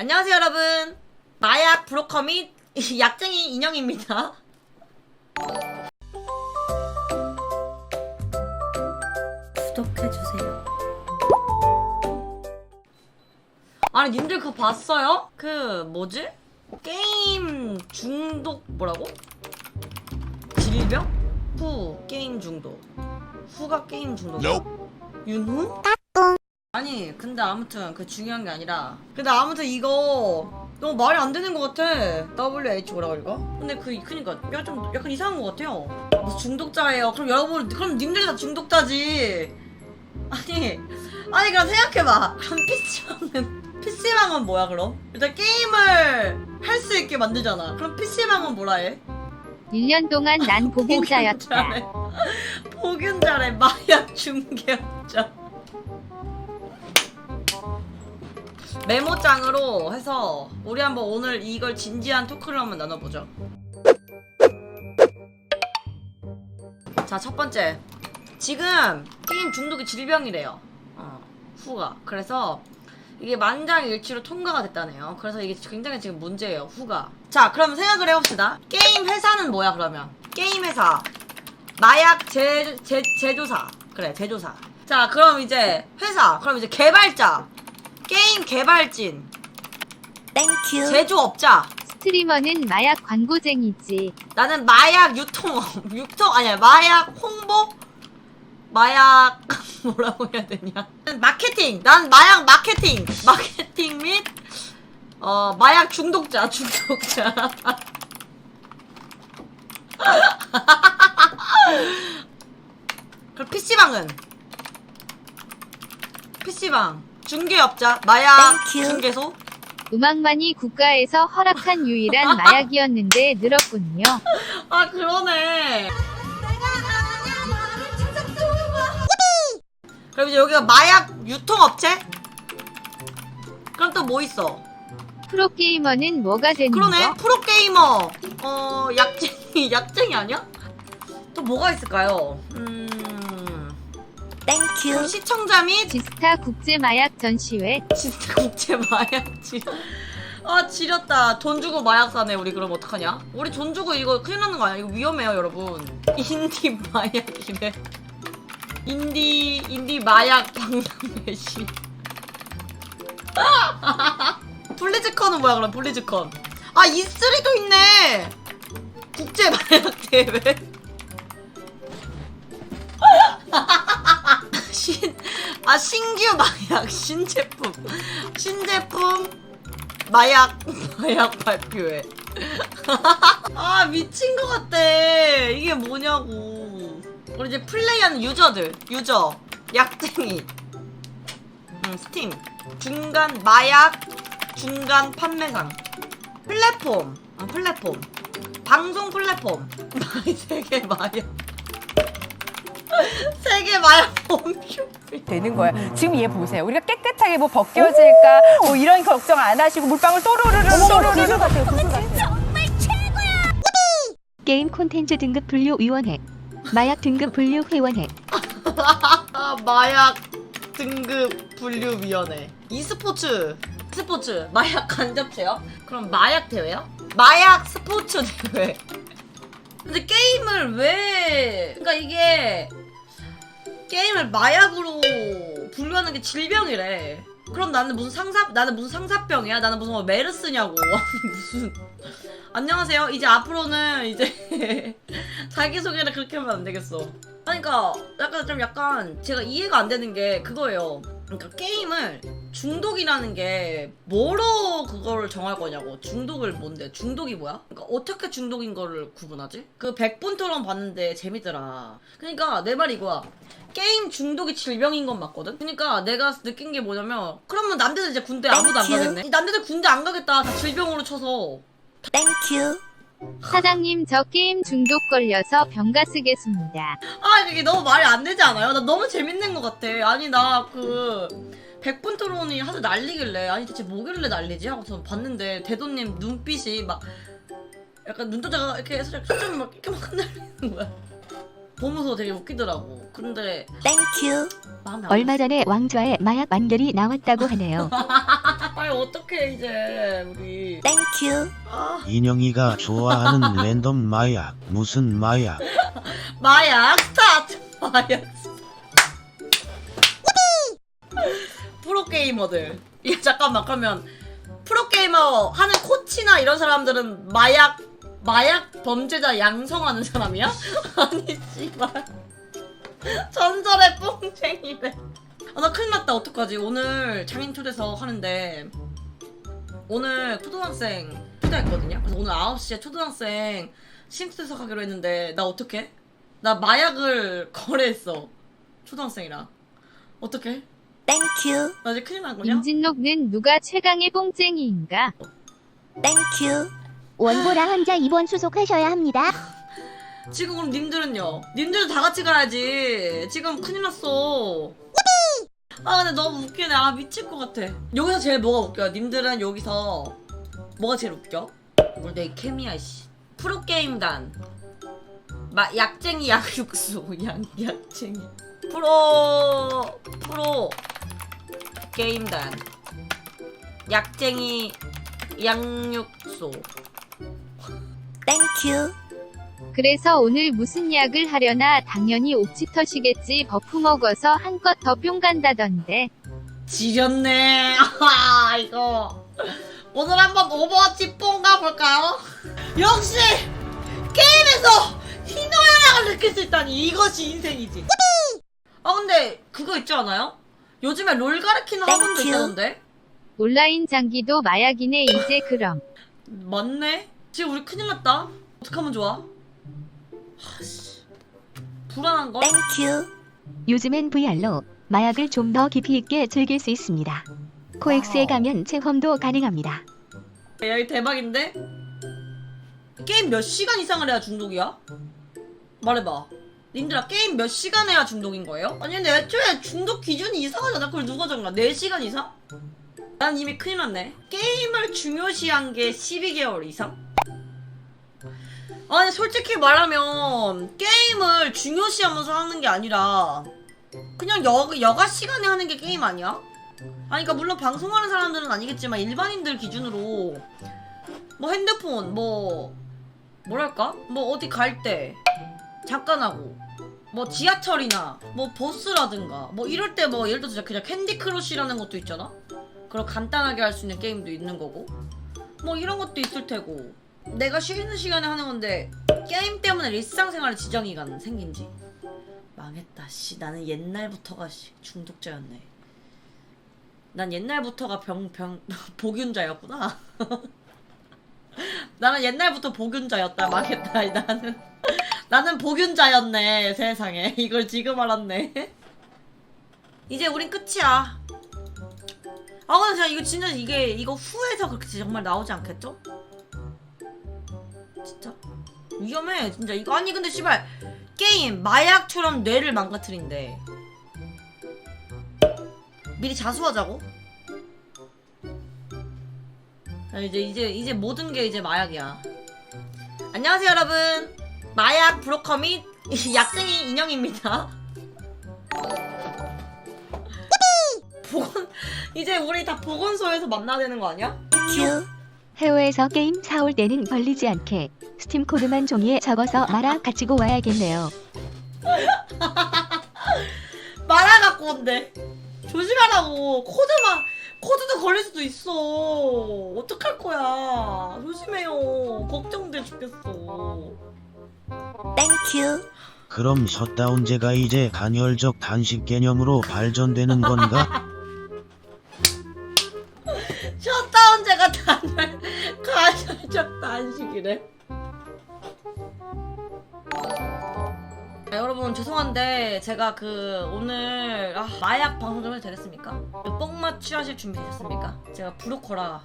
안녕하세요 여러분 마약 브로커 및 약쟁이 인형입니다 구독해주세요 아니 님들 그거 봤어요? 그 뭐지? 게임 중독 뭐라고? 질병? 후 게임 중독 후가 게임 중독 윤후? 아니 근데 아무튼 그 중요한 게 아니라 근데 아무튼 이거 너무 말이 안 되는 것 같아 WH 뭐라 그럴까? 근데 그 그니까 약간 좀 약간 이상한 것 같아요 뭐 중독자예요 그럼 여러분 그럼 님들이 다 중독자지 아니 아니 그럼 생각해봐 그럼 PC방은 PC방은 뭐야 그럼? 일단 게임을 할 수 있게 만들잖아 그럼 PC방은 뭐라 해? 1년 동안 난 복인자였다. 복균자래. 복균자래 마약 중개업자. 메모장으로 해서 우리 한번 오늘 이걸 진지한 토크를 한번 나눠보죠. 자, 첫 번째. 지금 게임 중독이 질병이래요. 어, 후가. 그래서 이게 만장일치로 통과가 됐다네요. 그래서 이게 굉장히 지금 문제예요, 후가. 자, 그럼 생각을 해봅시다. 게임 회사는 뭐야, 그러면? 게임 회사. 마약 제, 제, 제조사. 그래, 제조사. 자, 그럼 이제 회사. 그럼 이제 개발자. 게임 개발진. 땡큐. 제조업자. 스트리머는 마약 광고쟁이지. 나는 마약 유통업. 유통, 아니야, 마약 홍보? 마약, 뭐라고 해야 되냐. 마케팅. 난 마약 마케팅. 마케팅 및, 어, 마약 중독자, 중독자. 그럼 PC방은? PC방. 중개업자, 마약 땡큐. 중개소? 음악만이 국가에서 허락한 유일한 마약이었는데 늘었군요. 아, 그러네. 그럼 이제 여기가 마약 유통업체? 그럼 또 뭐 있어? 프로게이머는 뭐가 되는 그러네. 거? 프로게이머. 어, 약쟁이, 약쟁이 아니야? 또 뭐가 있을까요? 음. 땡큐. 시청자 및 지스타 국제 마약 전시회. 진짜 국제 마약지. 아, 지렸다. 돈 주고 마약 사네, 우리 그럼 어떡하냐? 우리 돈 주고 이거 큰일 나는 거 아니야? 이거 위험해요, 여러분. 인디 마약이래. 인디, 인디 마약 박람회시. 블리즈컨은 뭐야, 그럼 블리즈컨. 아, E3도 있네! 국제 마약 대회. 아, 신규 마약, 신제품. 신제품, 마약, 마약 발표회. 아, 미친 것 같아. 이게 뭐냐고. 우리 이제 플레이하는 유저들, 유저, 약쟁이. 음, 스팀. 중간 마약, 중간 판매상. 플랫폼, 아, 플랫폼. 방송 플랫폼. 세계 마약. 세계 마약 홈쇼핑. 되는 거예요. 지금 얘 보세요. 우리가 깨끗하게 뭐 벗겨질까 뭐 이런 걱정 안 하시고 물방울 또르르르 또르르르 같아요. 구슬 같아요. 게임 콘텐츠 등급 분류 위원회 마약 등급 분류 회원회 아, 마약 등급 분류 위원회. e스포츠. 스포츠. 마약 간접 제어? 그럼 마약 대회요? 마약 스포츠 대회. 근데 게임을 왜, 그러니까 이게, 게임을 마약으로 분류하는 게 질병이래. 그럼 나는 무슨 상사, 나는 무슨 상사병이야? 나는 무슨 뭐 메르스냐고. 무슨. 안녕하세요. 이제 앞으로는 이제 자기 소개를 그렇게 하면 안 되겠어. 그러니까 약간 좀 약간 제가 이해가 안 되는 게 그거예요. 그러니까 게임을 중독이라는 게 뭐로 그거를 정할 거냐고. 중독을 뭔데? 중독이 뭐야? 그러니까 어떻게 중독인 거를 구분하지? 그 백분토론 봤는데 재밌더라. 그러니까 내 말이 이거야. 게임 중독이 질병인 건 맞거든? 그러니까 내가 느낀 게 뭐냐면 그러면 남자들 이제 군대 아무도 안. 가겠네? 이 남자들 군대 안 가겠다. 다 질병으로 쳐서. 땡큐. 사장님 저 게임 중독 걸려서 병가 쓰겠습니다. 아 이게 너무 말이 안 되지 않아요? 나 너무 재밌는 것 같아. 아니 나 그 백분 토론이 하도 날리길래 아니 대체 뭐길래 날리지 하고서 봤는데 대도님 눈빛이 막 약간 눈동자가 이렇게 살짝 살짝 막 이렇게 막 흔들리는 거야. 보면서 되게 웃기더라고. 근데 땡큐. 마음에 안 얼마 전에 왕좌의 마약 완결이 나왔다고 하네요. 아니 어떡해 이제 우리. 땡큐 아. 인영이가 좋아하는 랜덤 마약. 무슨 마약? 마약? 스타트 마약. 프로 게이머들. 야 잠깐만 그러면 프로 게이머 하는 코치나 이런 사람들은 마약 마약 범죄자 양성하는 사람이야? 아니 씨발 전설의 뽕쟁이래 아나 큰일 났다 어떡하지 오늘 장인 초대서 하는데 오늘 초등학생 초대했거든요 그래서 오늘 9시에 초등학생 신초대석 하기로 했는데 나 어떡해? 나 마약을 거래했어 초등학생이랑 어떡해? 땡큐 나 이제 큰일 난 거냐? 임진록는 누가 최강의 뽕쟁이인가? 땡큐 원고라 환자 입원 수속하셔야 합니다. 지금 그럼 님들은요? 님들도 다 같이 가야지. 지금 큰일 났어. 아 근데 너무 웃기네. 아 미칠 것 같아. 여기서 제일 뭐가 웃겨요? 님들은 여기서 뭐가 제일 웃겨? 우리 내 케미야 씨. 프로게임단. 마, 약쟁이 약육수. 양, 약쟁이. 프로 프로 게임단. 약쟁이 양육소. 땡큐 그래서 오늘 무슨 약을 하려나 당연히 옥치터시겠지 버프 먹어서 한껏 더 뿅 간다던데. 지렸네. 아, 이거. 오늘 한번 오버워치 뽕 가볼까요? 역시! 게임에서 희노애락을 느낄 수 있다니 이것이 인생이지. 아, 근데 그거 있지 않아요? 요즘에 롤 가르치는 학원도. 있다던데? 온라인 장기도 마약이네 이제 그럼. 맞네? 지금 우리 큰일 났다. 어떡하면 좋아? 하씨. 불안한걸? 땡큐 요즘엔 VR로 마약을 좀 더 깊이 있게 즐길 수 있습니다. 코엑스에 가면 체험도 가능합니다. 야, 이 대박인데? 게임 몇 시간 이상을 해야 중독이야? 말해봐. 님들아, 게임 몇 시간 해야 중독인 거예요? 아니, 근데 애초에 중독 기준이 이상하잖아. 그걸 누가 정나? 4시간 이상? 난 이미 큰일 났네. 게임을 중요시한 게 12개월 이상? 아니, 솔직히 말하면, 게임을 중요시하면서 하는 게 아니라, 그냥 여, 여가 시간에 하는 게 게임 아니야? 아니 그러니까 물론 방송하는 사람들은 아니겠지만 일반인들 기준으로 뭐 핸드폰 뭐 뭐랄까 뭐 어디 갈 때 잠깐 하고 뭐 지하철이나 뭐 버스라든가 뭐 이럴 때 뭐 예를 들어서 그냥 캔디 크러쉬라는 것도 있잖아 그럼 간단하게 할 수 있는 게임도 있는 거고 뭐 이런 것도 있을 테고 내가 쉬는 시간에 하는 건데 게임 때문에 일상생활에 지정이 간 생긴지 망했다 씨 나는 옛날부터가 씨 중독자였네 난 옛날부터가 병, 병, 복균자였구나. 나는 옛날부터 복균자였다. 망했다. 나는, 나는 복균자였네. 세상에. 이걸 지금 알았네. 이제 우린 끝이야. 아, 근데 진짜 이거 진짜 이게, 이거 후에서 그렇게 정말 나오지 않겠죠? 진짜. 위험해. 진짜 이거. 아니, 근데 씨발. 게임, 마약처럼 뇌를 망가뜨린대. 미리 자수하자고? 아, 이제 이제 이제 모든 게 이제 마약이야. 안녕하세요 여러분. 마약 브로커 및 약쟁이 인형입니다. 보건 이제 우리 다 보건소에서 만나야 되는 거 아니야? 땡큐 해외에서 게임 사올 때는 걸리지 않게 스팀 코드만 종이에 적어서 말아 가지고 와야겠네요. 말아 갖고 온대. 조심하라고. 코드만 코드도 걸릴 수도 있어. 어떡할 거야. 조심해요. 걱정돼 죽겠어. 땡큐 그럼 셧다운제가 이제 간헐적 단식 개념으로 발전되는 건가? 가열적 단식이래. 아, 여러분 죄송한데 제가 그 오늘 아, 마약 방송 좀 해도 되겠습니까? 그 뽕맛 취하실 준비 되셨습니까? 제가 브로커라.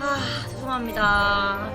아 죄송합니다.